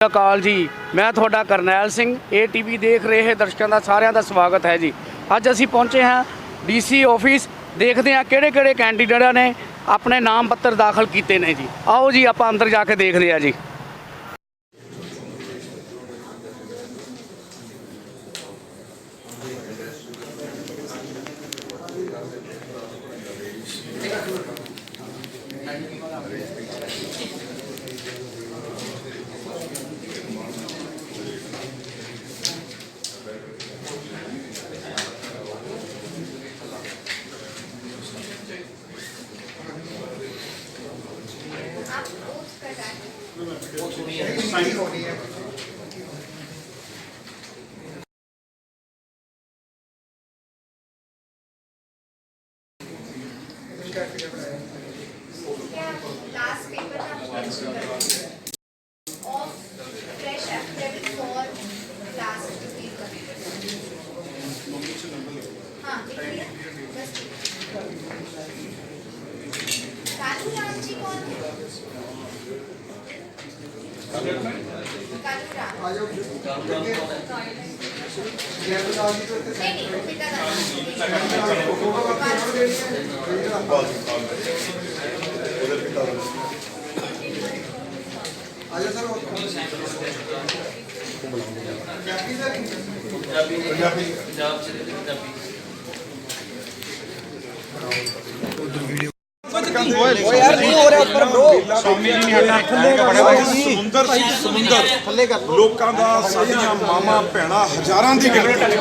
ਅਕਾਲ ਜੀ। ਮੈਂ ਤੁਹਾਡਾ ਕਰਨੈਲ ਸਿੰਘ ਏਟੀਵੀ ਦੇਖ ਰਹੇ ਦਰਸ਼ਕਾਂ ਦਾ ਸਾਰਿਆਂ ਦਾ ਸਵਾਗਤ ਹੈ ਜੀ। ਅੱਜ ਅਸੀਂ ਪਹੁੰਚੇ ਹਾਂ ਡੀਸੀ ਆਫਿਸ ਦੇਖਦੇ ਹਾਂ ਕਿਹੜੇ ਕਿਹੜੇ ਕੈਂਡੀਡੇਟਾਂ ਨੇ ਆਪਣੇ ਨਾਮ ਪੱਤਰ ਦਾਖਲ ਕੀਤੇ ਨੇ ਜੀ। ਆਓ ਜੀ, ਆਪਾਂ ਅੰਦਰ ਜਾ ਕੇ ਦੇਖਦੇ ਹਾਂ ਜੀ। ਉਹ ਛੁੱਟੀ ਹੈ ਸਾਈਨ ਹੋਣੀ ਹੈ ਪੰਜਾਬੀ ਪੰਜਾਬੀ ਪੰਜਾਬ ਚ ਪੰਜਾਬੀ ਓਏ ਯਾਰ ਲੋਕਾਂ ਦਾ ਸਾਡੀਆਂ ਮਾਮਾ ਭੈਣਾ ਹਜ਼ਾਰਾਂ ਦੀ ਗਿਣਤੀ।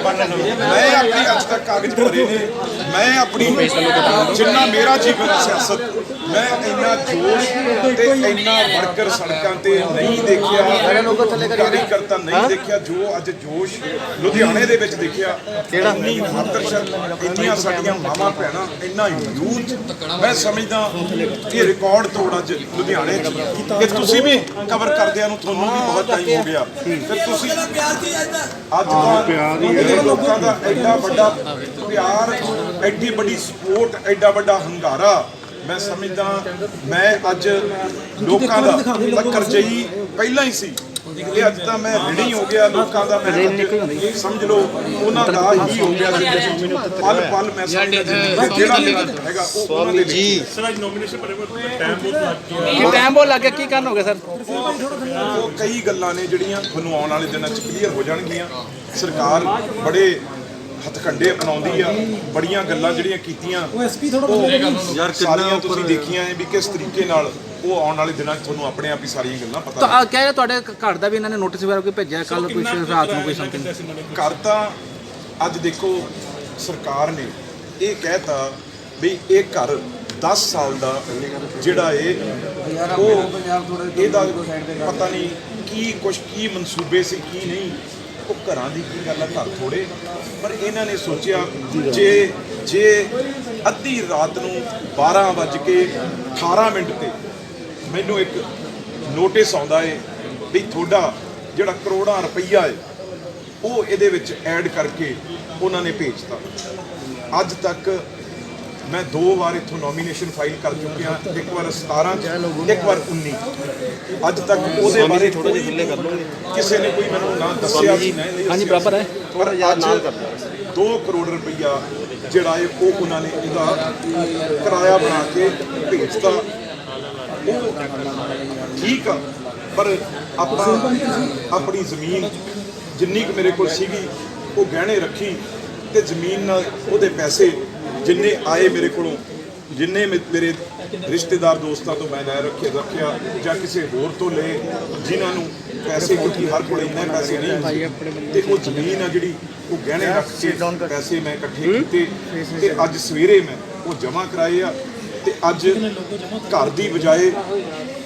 ਮੈਂ ਆਪਣੀ ਅੱਜ ਤੱਕ ਕਾਗਜ਼ ਭਰੇ ਮੈਂ ਆਪਣੀ ਜਿੰਨਾ ਮੇਰਾ ਜੀਵਨ ਸਿਆਸਤ ਮੈਂ ਇੰਨਾ ਜੋਸ਼ ਤੇ ਇੰਨਾ ਵਰਕਰ ਸੜਕਾਂ ਤੇ ਨਹੀਂ ਦੇਖਿਆ ਕਾਰਜਕਰਤਾ ਨਹੀਂ ਦੇਖਿਆ ਜੋ ਅੱਜ ਜੋਸ਼ ਲੁਧਿਆਣੇ ਦੇ ਵਿੱਚ ਦੇਖਿਆ। ਕਿਹੜਾ? ਇੰਨੀ ਹਰਕਤ ਇੰਨੀਆਂ ਸਾਡੀਆਂ ਮਾਮਾ ਭੈਣਾਂ ਇੰਨਾ ਯੂਥ ਮੈਂ ਸਮਝਦਾ ਇਹ ਰਿਕਾਰਡ ਤੋੜ ਅੱਜ ਲੁਧਿਆਣੇ 'ਚ। ਇਹ ਤੁਸੀਂ ਵੀ ਕਵਰ ਕਰਦਿਆਂ ਨੂੰ ਤੁਹਾਨੂੰ ਵੀ ਬਹੁਤ ਟਾਈਮ ਹੋ ਗਿਆ। ਤੇ ਤੁਸੀਂ ਅੱਜ ਦਾ ਇਹਦੇ ਲੋਕਾਂ ਦਾ ਐਡਾ ਵੱਡਾ ਪਿਆਰ ਐਡੀ ਵੱਡੀ ਸਪੋਰਟ ਐਡਾ ਵੱਡਾ ਹੰਗਾਰਾ। ਮੈਂ ਸਮਝਦਾ ਮੈਂ ਅੱਜ ਲੋਕਾਂ ਦਾ ਤਾਂ ਕਰਜਈ ਪਹਿਲਾਂ ਹੀ ਸੀ। ਇਹ ਅੱਜ ਤਾਂ ਮੈਂ ਰਣੀ ਹੋ ਗਿਆ ਲੋਕਾਂ ਦਾ ਮੈਂ ਅੱਜ ਸਮਝ ਲਓ ਉਹਨਾਂ ਦਾ ਹੀ ਹੋ ਗਿਆ ਪਲ ਪਲ ਮੈਂ ਸਮਝਦਾ ਜਿਹੜਾ leader ਹੈਗਾ ਉਹ ਉਹਨਾਂ ਦੇ ਲਈ ਕੀ ਟਾਈਮ ਬੋਲ ਲੱਗ ਗਿਆ? ਕੀ ਕਰਨ ਹੋ ਗਿਆ ਸਰ? ਉਹ ਕਈ ਗੱਲਾਂ ਨੇ ਜਿਹੜੀਆਂ ਤੁਹਾਨੂੰ ਆਉਣ ਵਾਲੇ ਦਿਨਾਂ 'ਚ ਕਲੀਅਰ ਹੋ ਜਾਣਗੀਆਂ। ਸਰਕਾਰ ਬੜੇ ਹੱਥਕੰਡੇ ਅਪਣਾਉਂਦੀ ਆ ਬੜੀਆਂ ਗੱਲਾਂ ਜਿਹੜੀਆਂ ਕੀਤੀਆਂ। ਉਹ ਯਾਰ ਸਾਰੀਆਂ ਤੁਸੀਂ ਦੇਖੀਆਂ ਐ ਵੀ ਕਿਸ ਤਰੀਕੇ ਨਾਲ ਉਹ ਆਉਣ ਵਾਲੇ ਦਿਨਾਂ 'ਚ ਤੁਹਾਨੂੰ ਆਪਣੇ ਆਪ ਹੀ ਸਾਰੀਆਂ ਗੱਲਾਂ ਪਤਾ ਤਾਂ ਕਹਿ ਰਿਹਾ ਤੁਹਾਡੇ ਘਰ ਦਾ ਵੀ ਇਹਨਾਂ ਨੇ ਨੋਟਿਸ ਵਗੈਰਾ ਕੋਈ ਭੇਜਿਆ ਕੱਲ ਕੁਝ ਰਾਤ ਨੂੰ ਕੋਈ ਸਮਥਿੰਗ ਘਰ ਤਾਂ ਅੱਜ ਦੇਖੋ ਸਰਕਾਰ ਨੇ ਇਹ ਕਹਿਤਾ ਵੀ ਇਹ ਘਰ 10 ਸਾਲ ਦਾ ਜਿਹੜਾ ਇਹ ਉਹ ਇਹਦਾ ਪਤਾ ਨਹੀਂ ਕੀ ਕੁਛ ਕੀ ਮਨਸੂਬੇ ਸੀ ਕੀ ਨਹੀਂ। ਉਹ ਘਰਾਂ ਦੀ ਕੀ ਗੱਲ ਆ ਘਰ ਥੋੜੇ ਪਰ ਇਹਨਾਂ ਨੇ ਸੋਚਿਆ ਜੇ ਜੇ ਅੱਧੀ ਰਾਤ ਨੂੰ 12 ਵੱਜ ਕੇ 18 ਮਿੰਟ ਤੇ ਮੈਨੂੰ ਇੱਕ ਨੋਟਿਸ ਆਉਂਦਾ ਏ ਵੀ ਤੁਹਾਡਾ ਜਿਹੜਾ ਕਰੋੜਾਂ ਰੁਪਈਆ ਏ ਉਹ ਇਹਦੇ ਵਿੱਚ ਐਡ ਕਰਕੇ ਉਹਨਾਂ ਨੇ ਭੇਜਤਾ। ਅੱਜ ਤੱਕ ਮੈਂ ਦੋ ਵਾਰ ਇੱਥੋਂ ਨੋਮੀਨੇਸ਼ਨ ਫਾਈਲ ਕਰ ਚੁੱਕਿਆ ਇੱਕ ਵਾਰ 17 ਚ ਇੱਕ ਵਾਰ 19 ਅੱਜ ਤੱਕ ਉਹਦੇ ਬਾਰੇ ਕੋਈ ਕਿਸੇ ਨੇ ਕੋਈ ਮੈਨੂੰ ਨਾ ਦੱਸਿਆ ਹਾਂਜੀ ਬਰਾਬਰ ਹੈ। ਪਰ ਅੱਜ 2 ਕਰੋੜ ਰੁਪਈਆ ਜਿਹੜਾ ਹੈ ਉਹ ਉਹਨਾਂ ਨੇ ਇਹਦਾ ਕਿਰਾਇਆ ਬਣਾ ਕੇ ਭੇਜਤਾ। ਉਹ ਠੀਕ ਆ ਪਰ ਆਪਾਂ ਆਪਣੀ ਜ਼ਮੀਨ ਜਿੰਨੀ ਕੁ ਮੇਰੇ ਕੋਲ ਸੀਗੀ ਉਹ ਗਹਿਣੇ ਰੱਖੀ ਤੇ ਜ਼ਮੀਨ ਨਾਲ ਉਹਦੇ ਪੈਸੇ ਜਿੰਨੇ ਆਏ ਮੇਰੇ ਕੋਲੋਂ ਜਿੰਨੇ ਮੇਰੇ ਰਿਸ਼ਤੇਦਾਰ ਦੋਸਤਾਂ ਤੋਂ ਮੈਂ ਲੈ ਰੱਖਿਆ ਰੱਖਿਆ ਜਾਂ ਕਿਸੇ ਹੋਰ ਤੋਂ ਲਏ ਜਿਨ੍ਹਾਂ ਨੂੰ ਪੈਸੇ ਕਿਉਂਕਿ ਹਰ ਕੋਲ ਇੰਨੇ ਪੈਸੇ ਨਹੀਂ ਤੇ ਉਹ ਜ਼ਮੀਨ ਆ ਜਿਹੜੀ ਉਹ ਗਹਿਣੇ ਰੱਖ ਕੇ ਪੈਸੇ ਮੈਂ ਇਕੱਠੇ ਕੀਤੇ ਤੇ ਅੱਜ ਸਵੇਰੇ ਮੈਂ ਉਹ ਜਮ੍ਹਾਂ ਕਰਾਏ ਆ ਤੇ ਅੱਜ ਘਰ ਦੀ ਬਜਾਏ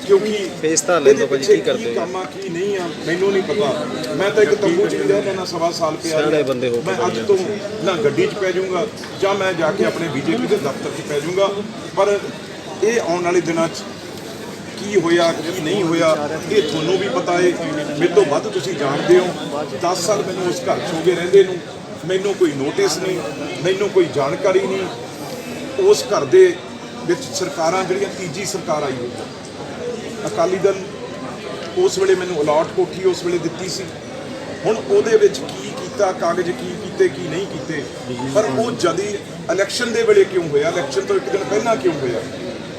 ਕਿਉਂਕਿ ਫੇਸ ਤਾਂ ਲੈ ਲਓ ਕੀ ਕਰਦੇ ਕੰਮ ਆ ਕੀ ਨਹੀਂ ਆ ਮੈਨੂੰ ਨਹੀਂ ਪਤਾ। ਮੈਂ ਤਾਂ ਇੱਕ ਤੰਬੂ ਚ ਰਹਿ ਲੈਣਾ ਸਵਾ ਸਾਲ ਪਿਆ ਬੰਦੇ ਹੋ ਮੈਂ ਅੱਜ ਤੋਂ ਨਾ ਗੱਡੀ 'ਚ ਪੈ ਜਾਊਂਗਾ ਜਾਂ ਮੈਂ ਜਾ ਕੇ ਆਪਣੇ ਬੀਜੇਪੀ ਦੇ ਦਫ਼ਤਰ 'ਚ ਪੈ ਜਾਊਂਗਾ। ਪਰ ਇਹ ਆਉਣ ਵਾਲੇ ਦਿਨਾਂ 'ਚ ਕੀ ਹੋਇਆ ਕੀ ਨਹੀਂ ਹੋਇਆ ਇਹ ਤੁਹਾਨੂੰ ਵੀ ਪਤਾ ਹੈ ਮੇਰੇ ਤੋਂ ਵੱਧ ਤੁਸੀਂ ਜਾਣਦੇ ਹੋ। 10 ਸਾਲ ਮੈਨੂੰ ਉਸ ਘਰ 'ਚ ਹੋ ਗਏ ਰਹਿੰਦੇ ਨੂੰ। ਮੈਨੂੰ ਕੋਈ ਨੋਟਿਸ ਨਹੀਂ ਮੈਨੂੰ ਕੋਈ ਜਾਣਕਾਰੀ ਨਹੀਂ। ਉਸ ਘਰ ਦੇ ਵਿੱਚ ਸਰਕਾਰਾਂ ਜਿਹੜੀਆਂ ਤੀਜੀ ਸਰਕਾਰ ਆਈ ਹੋਈ ਹੈ ਅਕਾਲੀ ਦਲ ਉਸ ਵੇਲੇ ਮੈਨੂੰ ਅਲਾਟ ਕੋਠੀ ਉਸ ਵੇਲੇ ਦਿੱਤੀ ਸੀ। ਹੁਣ ਉਹਦੇ ਵਿੱਚ ਕੀ ਕੀਤਾ ਕਾਗਜ਼ ਕੀ ਕੀਤੇ ਕੀ ਨਹੀਂ ਕੀਤੇ। ਪਰ ਉਹ ਜਦੀ ਇਲੈਕਸ਼ਨ ਦੇ ਵੇਲੇ ਕਿਉਂ ਹੋਇਆ? ਇਲੈਕਸ਼ਨ ਤੋਂ ਇੱਕ ਦਿਨ ਪਹਿਲਾਂ ਕਿਉਂ ਹੋਇਆ?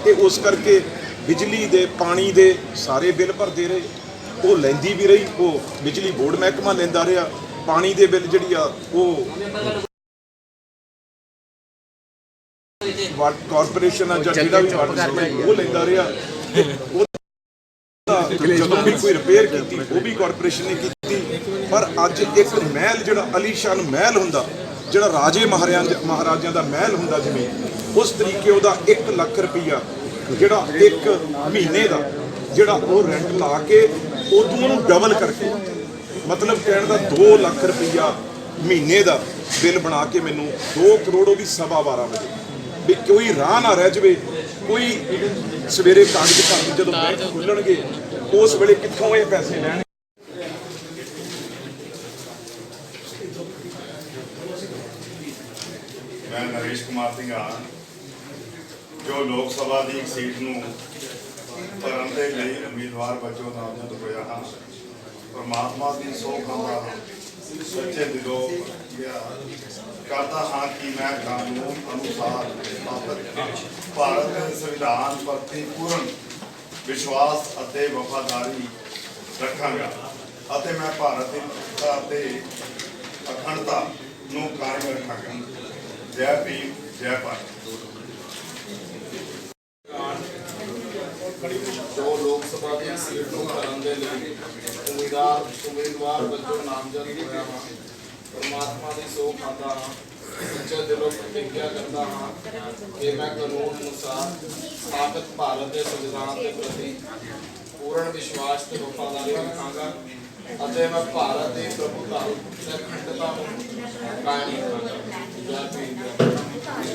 ਤੇ ਉਸ ਕਰਕੇ ਬਿਜਲੀ ਦੇ ਪਾਣੀ ਦੇ ਸਾਰੇ ਬਿੱਲ ਭਰਦੇ ਰਹੇ। ਉਹ ਲੈਂਦੀ ਵੀ ਰਹੀ ਉਹ ਬਿਜਲੀ ਬੋਰਡ ਮਹਿਕਮਾ ਲੈਂਦਾ ਰਿਹਾ। ਪਾਣੀ ਦੇ ਬਿੱਲ ਜਿਹੜੀ ਆ ਉਹ ਵਾਟ ਕਾਰਪੋਰੇਸ਼ਨ ਆ ਜਿਹੜਾ ਵੀ ਉਹ ਲੈਂਦਾ ਰਿਹਾ। ਜਦੋਂ ਵੀ ਕੋਈ ਰਿਪੇਅਰ ਕੀਤੀ, ਉਹ ਵੀ ਕਾਰਪੋਰੇਸ਼ਨ ਨੇ ਕੀਤੀ। ਪਰ ਅੱਜ ਇੱਕ ਮਹਿਲ ਜਿਹੜਾ ਅਲੀਸ਼ਾਨ ਮਹਿਲ ਹੁੰਦਾ, ਜਿਹੜਾ ਰਾਜੇ ਮਹਾਰਾਜਿਆਂ ਦਾ ਮਹਿਲ ਹੁੰਦਾ ਜਿਵੇਂ ਉਸ ਤਰੀਕੇ ਉਹਦਾ 1 ਲੱਖ ਰੁਪਈਆ, ਜਿਹੜਾ ਇੱਕ ਮਹੀਨੇ ਦਾ, ਜਿਹੜਾ ਉਹ ਰੈਂਟ ਲਾ ਕੇ ਉਦੋਂ ਉਹਨੂੰ ਡਬਲ ਕਰਕੇ, ਮਤਲਬ ਕਹਿਣ ਦਾ 2 ਲੱਖ ਰੁਪਈਆ ਮਹੀਨੇ ਦਾ ਬਿੱਲ ਬਣਾ ਕੇ ਮੈਨੂੰ 2 ਕਰੋੜ ਉਹਦੀ ਸਵਾ 12 ਵਜੇ। ਵੀ ਕੋਈ ਰਾਹ ਨਾ ਰਹਿ ਜਵੇ, ਕੋਈ ਸਵੇਰੇ ਕਾਗਜ਼ ਭਰ ਜਦੋਂ ਬੈਂਕ ਖੁੱਲਣਗੇ ਉਸ ਵੇਲੇ ਕਿੱਥੋਂ ਇਹ ਪੈਸੇ ਲੈਣ ਮੈਂ ਨਰੇਸ਼ ਕੁਮਾਰ ਸਿੰਘ ਹਾਂ ਜੋ ਲੋਕ ਸਭਾ ਦੀ ਇੱਕ ਸੀਟ ਨੂੰ ਭਰਨ ਦੇ ਲਈ ਉਮੀਦਵਾਰ ਵਜੋਂ ਨਾਮਜ਼ਦ ਹੋਇਆ ਹਾਂ, ਪਰਮਾਤਮਾ ਦੀ ਸੋਖ ਹਾਂ ਸੱਚੇ ਦਿਲੋਂ ਕਰਦਾ ਹਾਂ ਕਿ ਮੈਂ ਕਾਨੂੰਨ ਅਨੁਸਾਰ ਭਾਰਤ ਦੇ ਸੰਵਿਧਾਨ ਪ੍ਰਤੀ ਪੂਰਨ ਵਿਸ਼ਵਾਸ ਅਤੇ ਵਫਾਦਾਰੀ ਰੱਖਾਂਗਾ ਅਤੇ ਮੈਂ ਭਾਰਤ ਦੀ ਏਕਤਾ ਅਤੇ ਅਖੰਡਤਾ ਨੂੰ ਕਾਇਮ ਰੱਖਾਂਗਾ। ਜੈ ਭੀਮ, ਜੈ ਭਾਰਤ। ਜੋ ਲੋਕ ਸਭਾ ਦੀ ਸੀਟ ਨੂੰ। ਭਰਨ ਦੇ ਲਈ ਉਮੀਦਵਾਰ ਉਮੀਦਵਾਰ ਵਜੋਂ ਨਾਮਜ਼ਦ ਹੋਇਆ ਹਾਂ ਪਰਮਾਤਮਾ ਦੀ ਸੋਖ ਖਾਂਦਾ ਸੱਚੇ ਦਿਲੋਂ ਪ੍ਰਤੀਗਿਆ ਕਰਦਾ ਹਾਂ ਕਿ ਮੈਂ ਕਾਨੂੰਨ ਅਨੁਸਾਰ ਸਥਾਪਿਤ ਭਾਰਤ ਦੇ ਸੰਵਿਧਾਨ ਦੇ ਪ੍ਰਤੀ ਪੂਰਨ ਵਿਸ਼ਵਾਸ ਤੇ ਵਫਾਦਾਰੀ ਰੱਖਾਂਗਾ ਅਤੇ ਮੈਂ ਭਾਰਤ ਦੀ ਪ੍ਰਭੂਤਾ ਤੇ ਅਖੰਡਤਾ ਨੂੰ ਕਾਇਮ ਰੱਖਾਂਗਾ ਜੈ ਭੀਮ ਜੈ ਭਾਰਤ।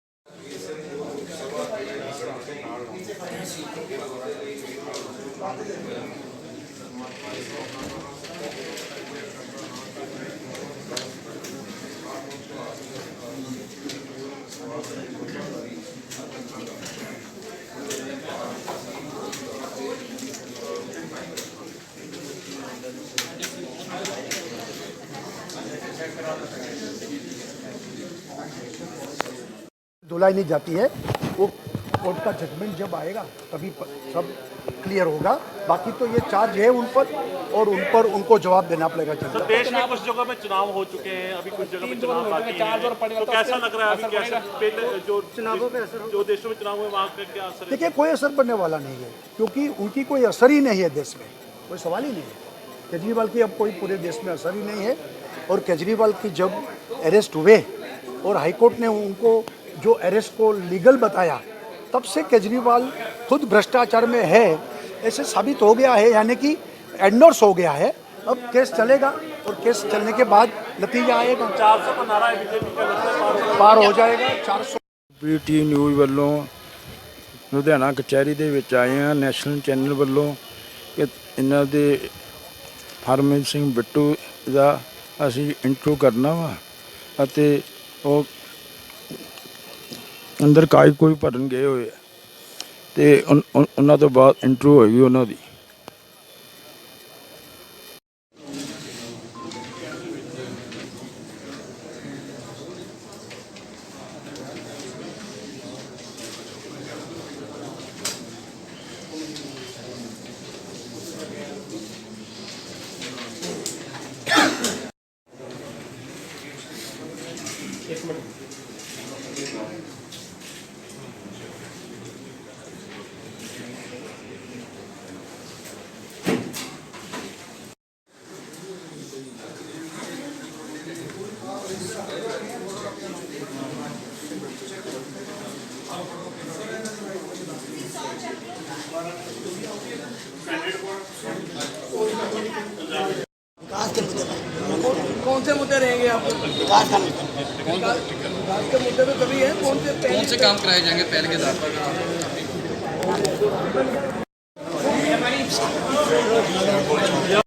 धुलाई नहीं जाती है वो कोर्ट का जजमेंट जब आएगा तभी सब क्लियर होगा। बाकी तो ये चार्ज है उन पर और उन पर उनको जवाब देना पड़ेगा जनता को। देश में कुछ जगह में चुनाव हो चुके हैं अभी कुछ जगह में चुनाव बाकी हैं। तो कैसा लग रहा है अभी कैसा? पहले जो चुनावों पे असर जो देशों में चुनाव हुए वहाँ का क्या असर देखिए कोई असर पड़ने वाला नहीं है क्योंकि उनकी कोई असर ही नहीं है देश में। कोई सवाल ही नहीं है। केजरीवाल की अब कोई पूरे देश में असर ही नहीं है और केजरीवाल की जब अरेस्ट हुए और हाईकोर्ट ने उनको जो अरेस्ट को लीगल बताया तब से केजरीवाल खुद भ्रष्टाचार में है ऐसे साबित हो गया है यानी कि एंडोर्स हो गया है अब केस चलेगा और केस चलने के बाद नतीजा आएगा चार सौ का नारा है बीजेपी का लगता है पार होगा पार हो जाएगा चार सौ ਪੀਟੀ ਨਿਊਜ਼ ਵੱਲੋਂ ਲੁਧਿਆਣਾ ਕਚਹਿਰੀ ਦੇ ਵਿੱਚ ਆਏ ਹਾਂ ਨੈਸ਼ਨਲ ਚੈਨਲ ਵੱਲੋਂ ਕਿ ਇਹਨਾਂ ਦੇ ਹਰਮਨ ਸਿੰਘ ਬਿੱਟੂ ਦਾ ਅਸੀਂ ਇੰਟਰਵਿਊ ਕਰਨਾ ਵਾ ਅਤੇ ਉਹ ਅੰਦਰ ਕਾਗਜ਼ ਕੋਈ ਭਰਨ ਗਏ ਹੋਏ ਆ। ਤੇ ਉਨ- ਉਨ- ਉਹਨਾਂ ਤੋਂ ਬਾਅਦ ਇੰਟਰਵਿਊ ਹੋਈ ਉਹਨਾਂ ਦੀ। के मुद्दे पर कौन से मुद्दे रहेंगे आप? विकास का मुद्दा। विकास के मुद्दे तो कभी है कौन से कौन से काम कराए जाएँगे पहले के आधार पर